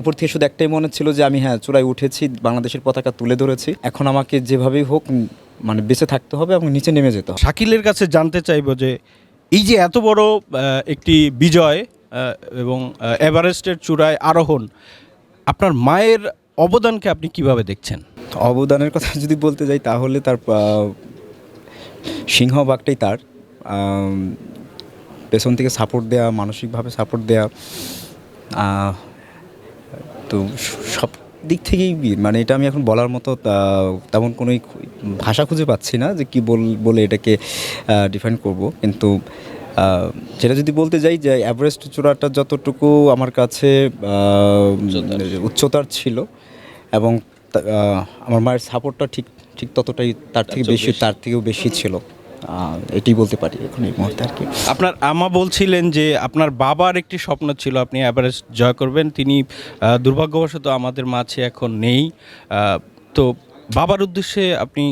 উপর থেকে শুধু একটাই মনে ছিল যে আমি হ্যাঁ চূড়ায় উঠেছি বাংলাদেশের পতাকা তুলে ধরেছি। এখন আমাকে যেভাবেই হোক মানে বেঁচে থাকতে হবে এবং নিচে নেমে যেতে হবে। শাকিলের কাছে জানতে চাইব যে এই যে এত বড় একটি বিজয় এবং এভারেস্টের চূড়ায় আরোহণ আপনার মায়ের অবদানকে আপনি কীভাবে দেখছেন? অবদানের কথা যদি বলতে যাই তাহলে তার আহ, সিংহভাগটাই তার। পেছন থেকে সাপোর্ট দেওয়া মানসিকভাবে সাপোর্ট দেওয়া আহ, তো সব দিক থেকেই মানে এটা আমি এখন বলার মতো তেমন কোনো ভাষা খুঁজে পাচ্ছি না যে কি বল বলে এটাকে ডিফাইন করব। কিন্তু যেটা যদি বলতে যাই যে অ্যাভারেস্ট চূড়াটা যতটুকু আমার কাছে উচ্চতার। ছিল এবং আমার মায়ের সাপোর্টটা ঠিক ঠিক ততটাই তার থেকে বেশি। তার থেকেও বেশি ছিল। এটাই বলতে পারি এখন এই মুহূর্তে আর কি। আপনার আমা বলছিলেন যে আপনার বাবার একটি স্বপ্ন ছিল, আপনি এভারেস্ট জয় করবেন। তিনি দুর্ভাগ্যবশত আমাদের মাঝে এখন নেই। তো বাবার উদ্দেশ্যে আপনি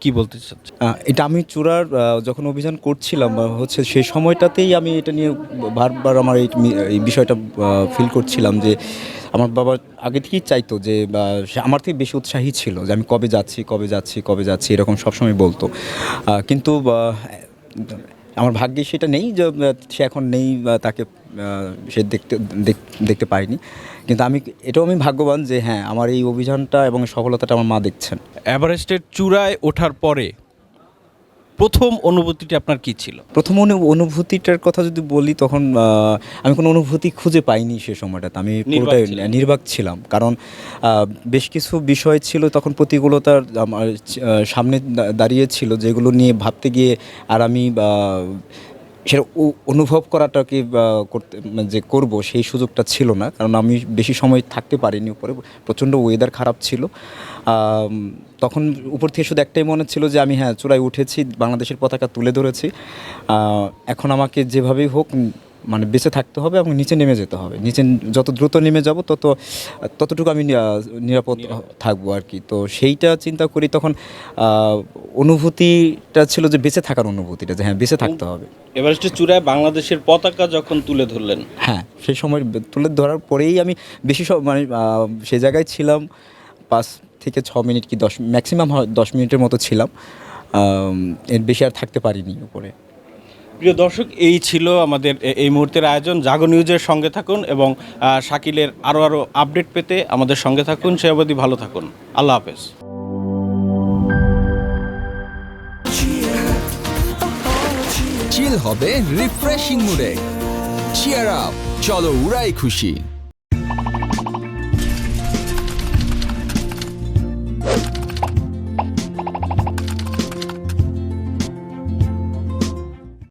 কি বলতে চাচ্ছেন? এটা আমি চূড়ার যখন অভিযান করছিলাম হচ্ছে সেই সময়টাতেই আমি এটা নিয়ে বারবার আমার এই বিষয়টা ফিল করছিলাম যে আমার বাবা আগে থেকেই চাইতো যে আমার থেকে বেশি উৎসাহী ছিল যে আমি কবে যাচ্ছি কবে যাচ্ছি কবে যাচ্ছি, এরকম সবসময় বলতো। কিন্তু আমার ভাগ্যে সেটা নেই যে সে এখন নেই বা তাকে সে দেখতে দেখতে পাইনি কিন্তু আমি, এটাও আমি ভাগ্যবান যে হ্যাঁ আমার এই অভিযানটা এবং সফলতাটা আমার মা দেখছেন। এভারেস্টের চূড়ায় ওঠার পরে প্রথম অনুভূতিটি আপনার কি ছিল? প্রথম অনুভূতিটার কথা যদি বলি তখন আমি কোনো অনুভূতি খুঁজে পাইনি সে সময়টাতে। আমি পুরোটাই নির্বাক ছিলাম। কারণ বেশ কিছু বিষয় ছিল তখন প্রতিকূলতার আমার সামনে দাঁড়িয়েছিল দাঁড়িয়ে ছিল যেগুলো নিয়ে ভাবতে গিয়ে আর আমি সেটা অনুভব করাটা কি করতে মানে যে করব সেই সুযোগটা ছিল না। কারণ আমি বেশি সময় থাকতে পারিনি উপরে, প্রচণ্ড ওয়েদার খারাপ ছিল। তখন উপর থেকে শুধু একটাই মনে ছিল যে আমি হ্যাঁ চূড়ায় উঠেছি, বাংলাদেশের পতাকা তুলে ধরেছি। এখন আমাকে যেভাবেই হোক মানে বেঁচে থাকতে হবে এবং নিচে নেমে যেতে হবে। নিচে যত দ্রুত নেমে যাব তত ততটুকু আমি নিরাপদ থাকব আর কি। তো সেইটা চিন্তা করি তখন অনুভূতিটা ছিল যে বেঁচে থাকার অনুভূতিটা যে হ্যাঁ বেঁচে থাকতে হবে। এভারেস্টের চূড়ায় বাংলাদেশের পতাকা যখন তুলে ধরলেন? হ্যাঁ সেই সময় তুলে ধরার পরেই আমি বেশি সব মানে সেই জায়গায় ছিলাম পাঁচ থেকে ছ মিনিট কি দশ ম্যাক্সিমাম দশ মিনিটের মতো ছিলাম। এর বেশি আর থাকতে পারিনি উপরে। প্রিয় দর্শক, এই ছিল আমাদের এই মুহূর্তের আয়োজন। জাগো নিউজের সঙ্গে থাকুন এবং শাকিলের আরও আরও আপডেট পেতে আমাদের সঙ্গে থাকুন। সে অবধি ভালো থাকুন। আল্লাহ হাফেজ। চিল হবে রিফ্রেশিং মুডে চিয়ার আপ চলো উড়াই খুশি।